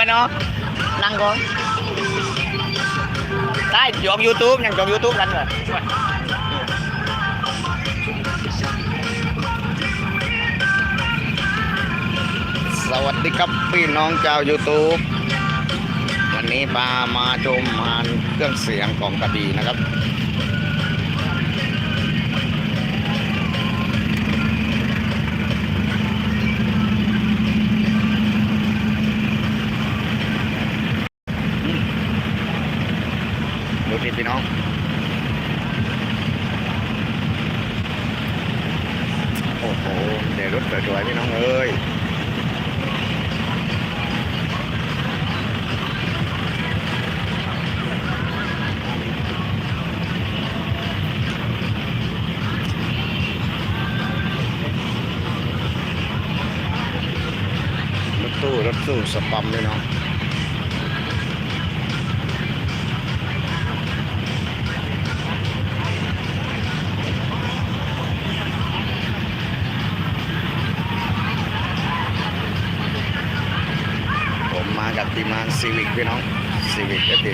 ไปเนาะนั่งก่อนได้จบยูทูบยังจบยูทูบกันเหรอสวัสดีครับพี่น้องชาว YouTube วันนี้ปามาชมงานเครื่องเสียงของกระบี่นะครับ ดูสิพี่น้อง โอ้โห เดี๋ยรถสวยๆพี่น้องเอ้ยรถตู้รถตู้สปัมเลยเนาะานซีวิกพี่น้องซีวิกก็ดี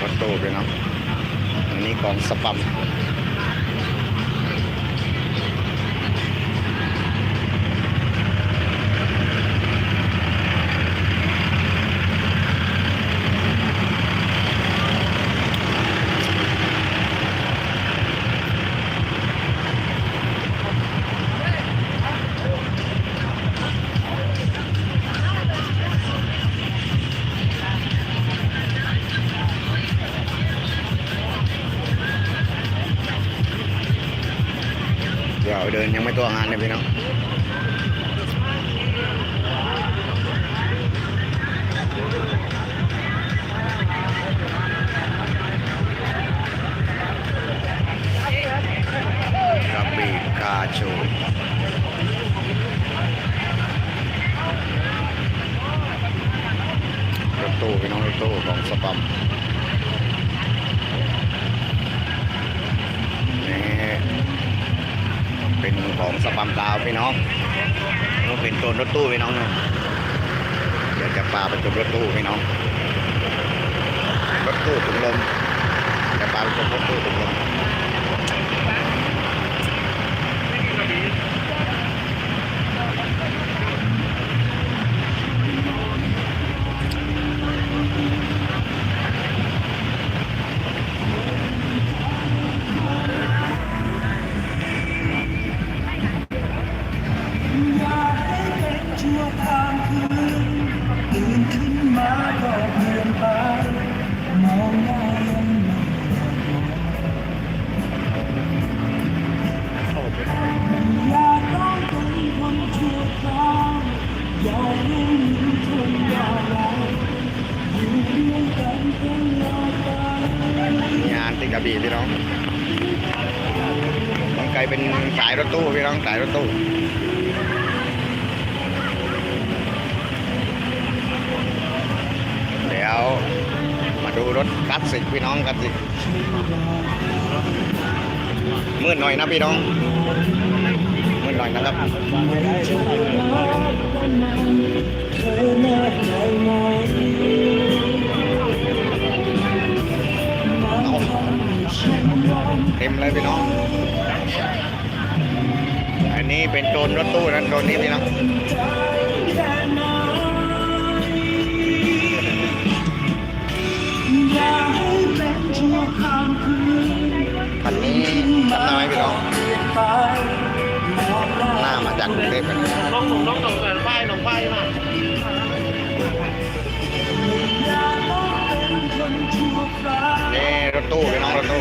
รถตู้พี่น้องอันนี้ของสปัม ตัวงานเลยพี่น้องกระบี่กาโช ปัมดาวพี่น้องก็เป็นตัวรถตู้พี่น้องนะเดี๋ยวจะพาไปชมรถตู้พี่น้อง รถตู้ถุงลมจะปลาไปชมรถตู้ถุงลม ต้องไกลเป็นสายรถตู้พี่น้องสายรถตู้เดี๋ยวมาดูรถคลาสสิกพี่น้องคลาสสิกมืดหน่อยนะพี่น้องมืดหน่อยนะครับ เต็มเลยพี่น้อง อันนี้เป็นโจรรถตู้นะโจรนี้พี่น้องคันนี้จำได้ไหมพี่น้องหน้ามาจากกรุงเทพกันน้องหนุ่มน้องหนุ่มเกิดป้ายหนุ่มป้ายมานี่รถตู้พี่น้องรถตู้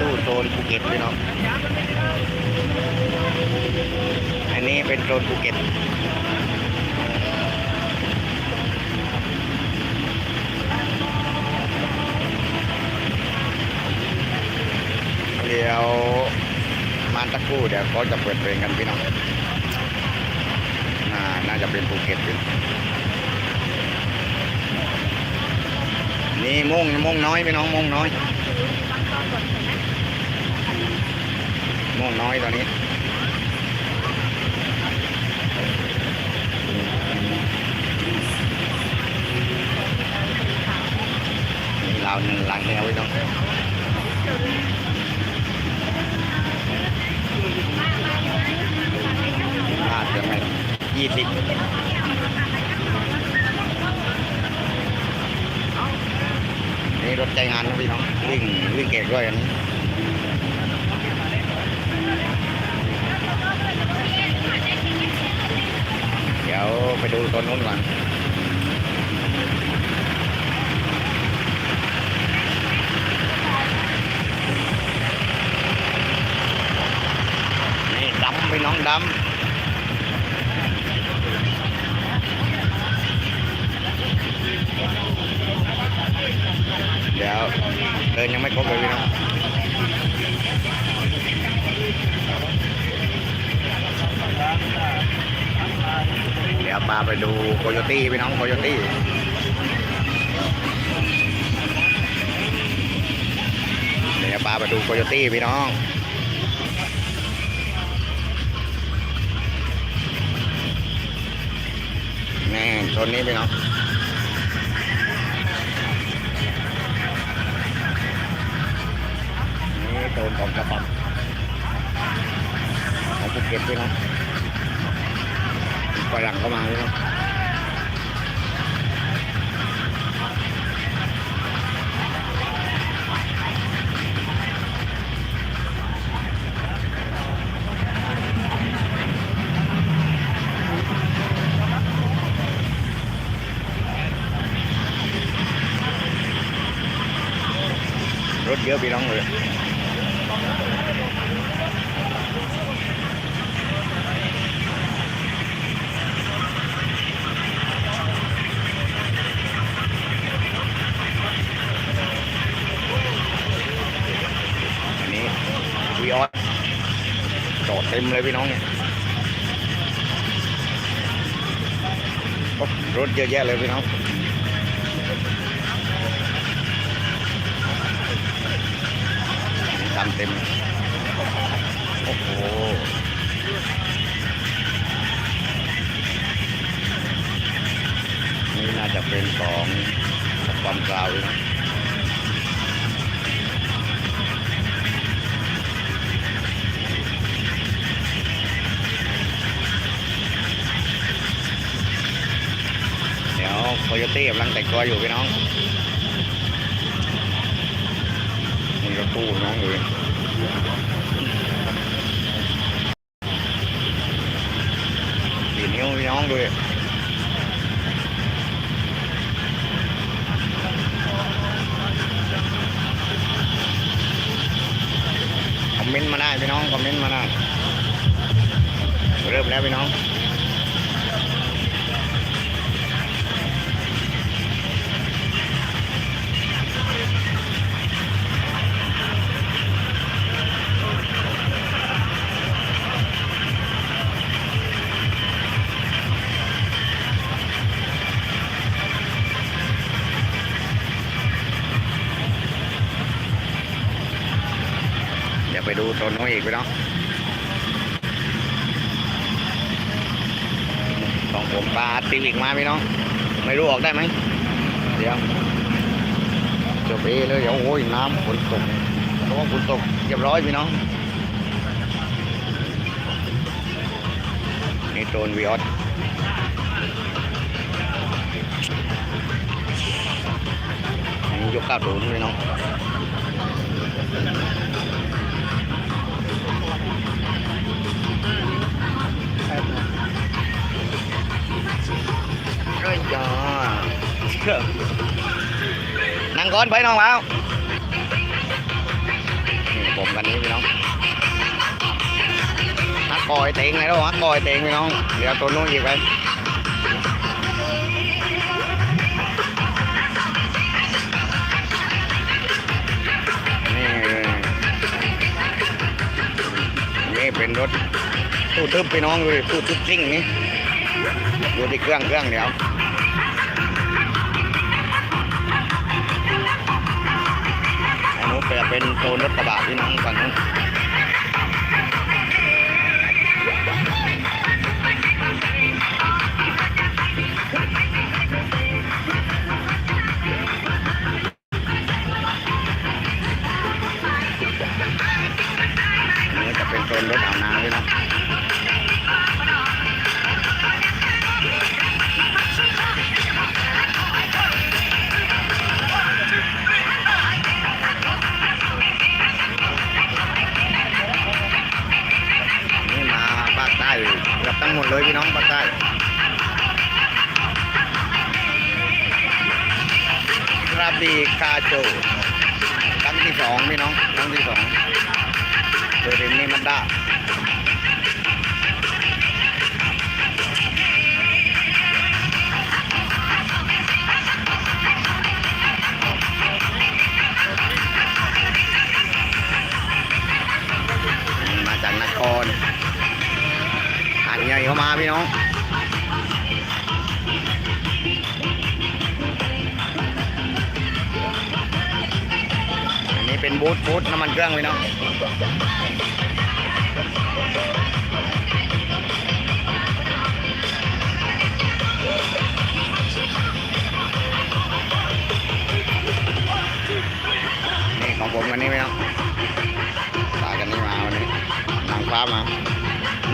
ตู้โซนภูเก็ตพี่นาะอันนี้เป็นโซนภูเก็ตเดี๋ยวมาตะกู้เดี๋ยวเขาจะเปิดเพลงกันพี่น้องน่าจะเป็นภูเก็ตอยู่นี่มงมงน้อยพี่น้องมงน้อย ม่วงน้อยตอนนี้เราหนึ่งหลังแนวไว้ต้องน่าจะไม่ยี่สิบ รถใจงานนะพี่น้องวิ่งวิ่งเก็บด้วยอันนี้เดี๋ยวไปดูตัวนู้นก่อนนี่ดำพี่น้องดำ เดี๋ยวเดินยังไม่ครบเลยพี่น้องเดี๋ยวพาไปดูโคโยตี้พี่น้องโคโยตี้เดี๋ยวพาไปดูโคโยตี้พี่น้องแม่ชนนี้ไปเนาะ โดนของกระป๋องของภูเก็ตด้วยนะฝรั่งเข้ามาด้วยนะรถเยอะพี่น้องเลย เลยพี่น้องเนี่ยรถเยอะแยะเลยพี่น้องตามเต็ม โอ้โหนี่น่าจะเป็นของความกล่าวเลยนะ โคโยตี้กำลังแต่งตัวอยู่พี่น้องนี่รถตู้น้องเลยสี่นิ้วพี่น้องดูดิค ผมปลาตีวิกมาพี่น้อง ไม่รู้ออกได้ไหม เดี๋ยวจบเอเลยเดี๋ยวโอ้ยน้ำฝนตกเพราะว่าฝนตกเรียบร้อยพี่น้องนี่โดนวีออสยกข้าวโดรนพี่น้อง ก่อนไปน้องแล้วนี่ผมกันนี้พี่น้องนัดกอยเต็งเลยแล้ววะกอยเต็งพี่น้อง เดี๋ยวตัวนู้นอีกไปนี่นี่เป็นรถตู้ทึบพี่น้องเลยตู้ทึบซิ่งนี่ดูที่เครื่องเครื่องเดี๋ยว จะเป็นโซนรถกระบะที่นั่งฝั่งนู้น หมดเลยพี่น้องภาคใต้กระบี่กาโจครั้งที่สองพี่น้องครั้งที่สองโดยเรนนี่มันด้ พี่น้องอันนี้เป็นบูธบูธน้ำมันเครื่องพี่น้องนี่ของผมวันนี้พี่น้องสายกันนี่มาวันนี้นางฟ้ามา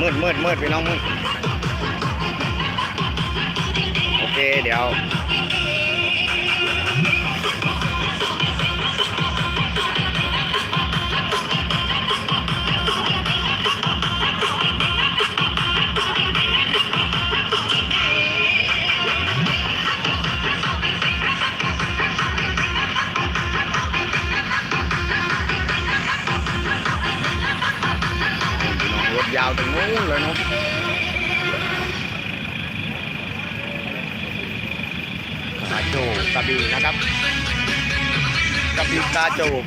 มืดมืดมืดพี่น้องมืด โ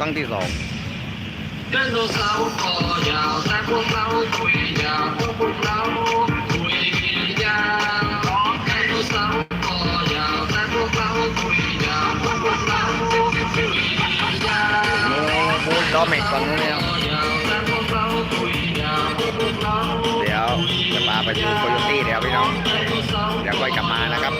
รั้งที่สองเสาร์คอยาวกเไดโนเสยวแต่วเดี๋ยวจะพาไปดูโคโยตี้เดี๋ยวพี่น้อง เดี๋ยวค่อยกลับมานะครับ